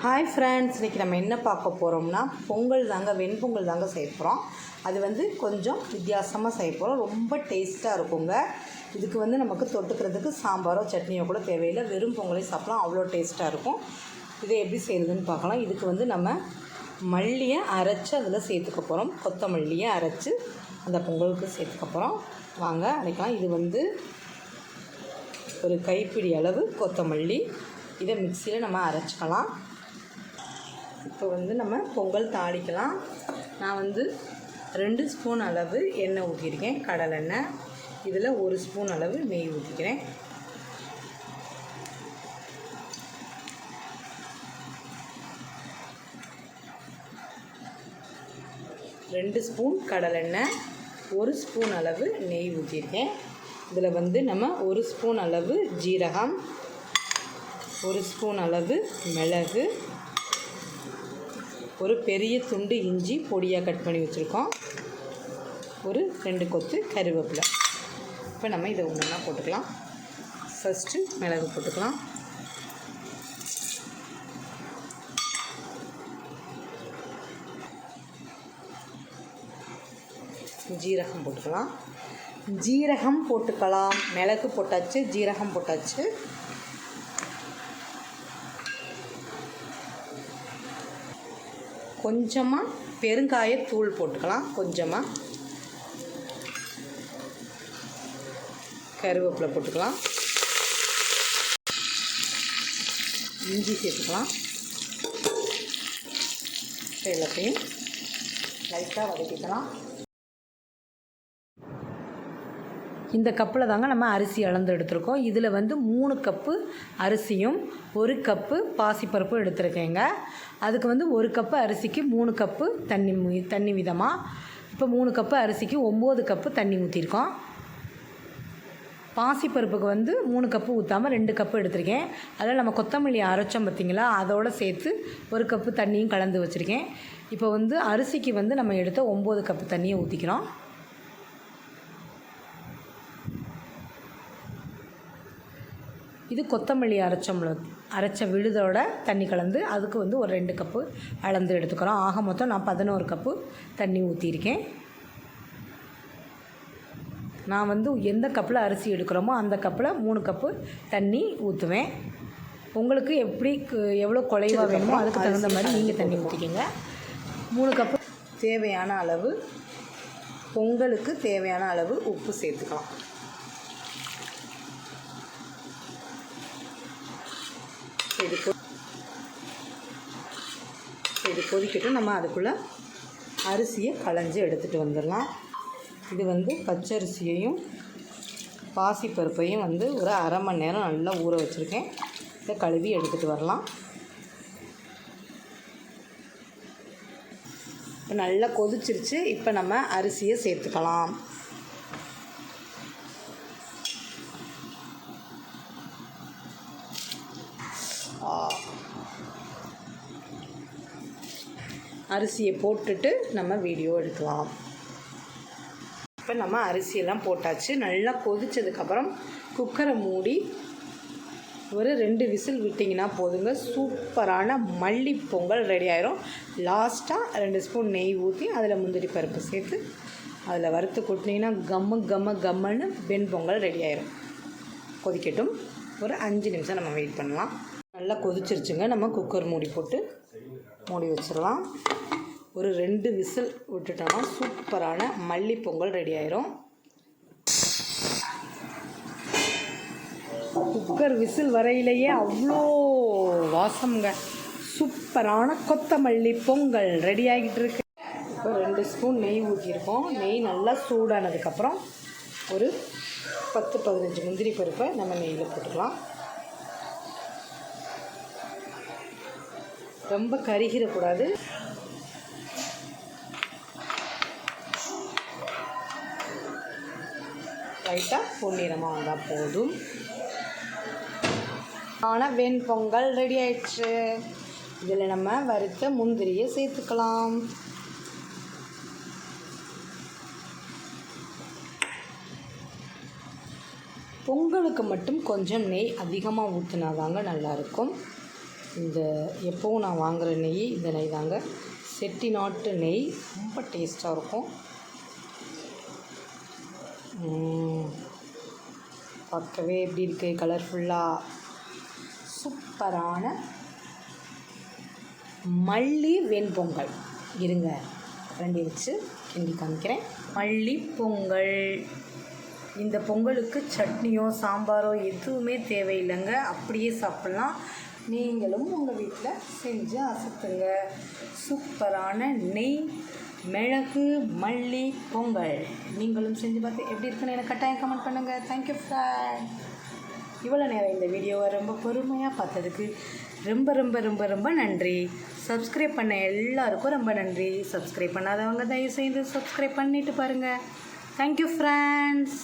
Hi friends இன்றைக்கி நம்ம என்ன பார்க்க போகிறோம்னா பொங்கல் தாங்க வெண்பொங்கல் தாங்க செய்ய போகிறோம் அது வந்து கொஞ்சம் வித்தியாசமாக செய்ய போகிறோம் ரொம்ப டேஸ்ட்டாக இருக்குங்க. இதுக்கு வந்து நமக்கு தொட்டுக்கிறதுக்கு சாம்பாரோ சட்னியோ கூட தேவையில்லை. வெறும் பொங்கலே சாப்பிடலாம். அவ்வளோ டேஸ்ட்டாக இருக்கும். இதை எப்படி செய்கிறதுன்னு பார்க்கலாம். இதுக்கு வந்து நம்ம மல்லியை அரைச்சி அதில் சேர்த்துக்க போகிறோம் கொத்தமல்லியை அரைச்சி அந்த பொங்கலுக்கு சேர்த்துக்க போகிறோம் வாங்க அரைக்கலாம். இது வந்து ஒரு கைப்பிடி அளவு கொத்தமல்லி. இதை மிக்சியில் நம்ம அரைச்சிக்கலாம். இப்போ வந்து நம்ம பொங்கல் தாளிக்கலாம். நான் வந்து ரெண்டு ஸ்பூன் அளவு எண்ணெய் ஊற்றிருக்கேன் கடலெண்ணெய் இதில் ஒரு ஸ்பூன் அளவு நெய் ஊற்றிக்கிறேன் ரெண்டு ஸ்பூன் கடலெண்ணெய் ஒரு ஸ்பூன் அளவு நெய் ஊற்றிருக்கேன் இதில் வந்து நம்ம ஒரு ஸ்பூன் அளவு ஜீரகம் ஒரு ஸ்பூன் அளவு மிளகு ஒரு பெரிய துண்டு இஞ்சி பொடியாக கட் பண்ணி வச்சுருக்கோம். ஒரு ரெண்டு கொத்து கருவேப்பிலை. இப்போ நம்ம இதை ஒன்றா போட்டுக்கலாம். ஃபஸ்ட்டு மிளகு போட்டுக்கலாம். ஜீரகம் போட்டுக்கலாம். ஜீரகம் போட்டுக்கலாம். மிளகு போட்டாச்சு ஜீரகம் போட்டாச்சு. கொஞ்சமாக பெருங்காய தூள் போட்டுக்கலாம். கொஞ்சமாக கருவேப்பிலை போட்டுக்கலாம். இஞ்சி சேர்த்துக்கலாம். எல்லாத்தையும் லைட்டாக வதக்கிக்கலாம். இந்த கப்பில் தாங்க நம்ம அரிசி அளந்து எடுத்திருக்கோம். இதில் வந்து மூணு கப்பு அரிசியும் ஒரு கப்பு பாசிப்பருப்பும் எடுத்திருக்கேங்க. அதுக்கு வந்து ஒரு கப்பு அரிசிக்கு மூணு கப்பு தண்ணி தண்ணி விதமாக இப்போ மூணு கப்பு அரிசிக்கு ஒம்பது கப்பு தண்ணி ஊற்றிருக்கோம் பாசிப்பருப்புக்கு வந்து மூணு கப்பு ஊற்றாமல் ரெண்டு கப்பு எடுத்திருக்கேன். அதில் நம்ம கொத்தமல்லி அரைச்சோம் பார்த்திங்களா அதோடு சேர்த்து ஒரு கப்பு தண்ணியும் கலந்து வச்சுருக்கேன். இப்போ வந்து அரிசிக்கு வந்து நம்ம எடுத்த ஒம்பது கப்பு தண்ணியை ஊற்றிக்கிறோம் இது கொத்தமல்லி அரைச்சோம்ல அரைச்ச விழுதோட தண்ணி கலந்து அதுக்கு வந்து ஒரு ரெண்டு கப்பு அளந்து எடுத்துக்கிறோம். ஆக மொத்தம் நான் பதினோரு கப்பு தண்ணி ஊற்றிருக்கேன் நான் வந்து எந்த கப்பில் அரிசி எடுக்கிறோமோ அந்த கப்பில் மூணு கப்பு தண்ணி ஊற்றுவேன் உங்களுக்கு எப்படி எவ்வளோ குறைவாக வேணுமோ அதுக்கு தகுந்த மாதிரி நீங்கள் தண்ணி ஊற்றிக்கிங்க மூணு கப்பு தேவையான அளவு பொங்கலுக்கு தேவையான அளவு உப்பு சேர்த்துக்கலாம். இது இது கொதிக்கட்டும் நம்ம அதுக்குள்ளே அரிசியை களைஞ்சி எடுத்துகிட்டு வந்துடலாம். இது வந்து பச்சரிசியையும் பாசிப்பருப்பையும் வந்து ஒரு அரை மணி நேரம் நல்லா ஊற வச்சுருக்கேன். இதை கழுவி எடுத்துகிட்டு வரலாம். இப்போ நல்லா கொதிச்சிருச்சு. இப்போ நம்ம அரிசியை சேர்த்துக்கலாம். அரிசியை போட்டுட்டு நம்ம வீடியோ எடுக்கலாம். இப்போ நம்ம அரிசியெல்லாம் போட்டாச்சு. நல்லா கொதித்ததுக்கப்புறம் குக்கரை மூடி ஒரு ரெண்டு விசில் விட்டிங்கன்னா போதுங்க. சூப்பரான மல்லி பொங்கல் ரெடி ஆயிரும் லாஸ்ட்டாக ரெண்டு ஸ்பூன் நெய் ஊற்றி அதில் முந்திரி பருப்பு சேர்த்து அதில் வறுத்து கொட்டினீங்கன்னா கம்மு கம்ம கம்மன்னு வெண் பொங்கல் ரெடி ஆயிரும். கொதிக்கட்டும். ஒரு அஞ்சு நிமிஷம் நம்ம வெயிட் பண்ணலாம். நல்லா கொதிச்சிருச்சுங்க. நம்ம குக்கர் மூடி போட்டு மூடி வச்சிடலாம். ஒரு ரெண்டு விசில் விட்டுட்டோம்னா சூப்பரான மல்லி பொங்கல் ரெடி ஆயிரும். குக்கர் விசில் வரையிலேயே அவ்வளோ வாசம்ங்க. சூப்பரான கொத்தமல்லி பொங்கல் ரெடி ஆகிட்டு இருக்கு. இப்போ ரெண்டு ஸ்பூன் நெய் ஊற்றியிருக்கோம் நெய் நல்லா சூடானதுக்கப்புறம் ஒரு பத்து பதினஞ்சு முந்திரி பருப்பை நம்ம நெய்யில் போட்டுக்கலாம். ரொம்ப கருகிடக்கூடாது. லைட்டாக பொன்னிறமாக வந்தால் போதும். ஆனால் வெண்பொங்கல் ரெடி ஆயிடுச்சு. இதில் நம்ம வறுத்த முந்திரியை சேர்த்துக்கலாம். பொங்கலுக்கு மட்டும் கொஞ்சம் நெய் அதிகமாக ஊற்றினாதாங்க நல்லாயிருக்கும் இந்த எப்போவும் நான் வாங்குகிற நெய் இந்த நெய் தாங்க. செட்டி நாட்டு நெய் ரொம்ப டேஸ்ட்டாக இருக்கும். பார்க்கவே எப்படி இருக்குது கலர்ஃபுல்லாக சூப்பரான மல்லி வெண்பொங்கல். இருங்க ரெண்டி வச்சு கிண்டி காமிக்கிறேன். மல்லி பொங்கல். இந்த பொங்கலுக்கு சட்னியோ சாம்பாரோ எதுவுமே தேவையில்லைங்க. அப்படியே சாப்பிட்லாம். நீங்களும் உங்கள் வீட்டில் செஞ்சு அசத்துங்க. சூப்பரான நெய் மிளகு மல்லி பொங்கல். நீங்களும் செஞ்சு பார்த்து எப்படி இருக்குன்னு எனக்கு கட்டாயம் கமெண்ட் பண்ணுங்கள் தேங்க்யூ ஃப்ரெண்ட் இவ்வளோ நேரம் இந்த வீடியோவை ரொம்ப பொறுமையாக பார்த்ததுக்கு ரொம்ப ரொம்ப ரொம்ப ரொம்ப நன்றி. சப்ஸ்கிரைப் பண்ண எல்லாருக்கும் ரொம்ப நன்றி. சப்ஸ்கிரைப் பண்ணாதவங்க தயவு செய்து சப்ஸ்கிரைப் பண்ணிட்டு பாருங்கள் தேங்க்யூ ஃப்ரெண்ட்ஸ்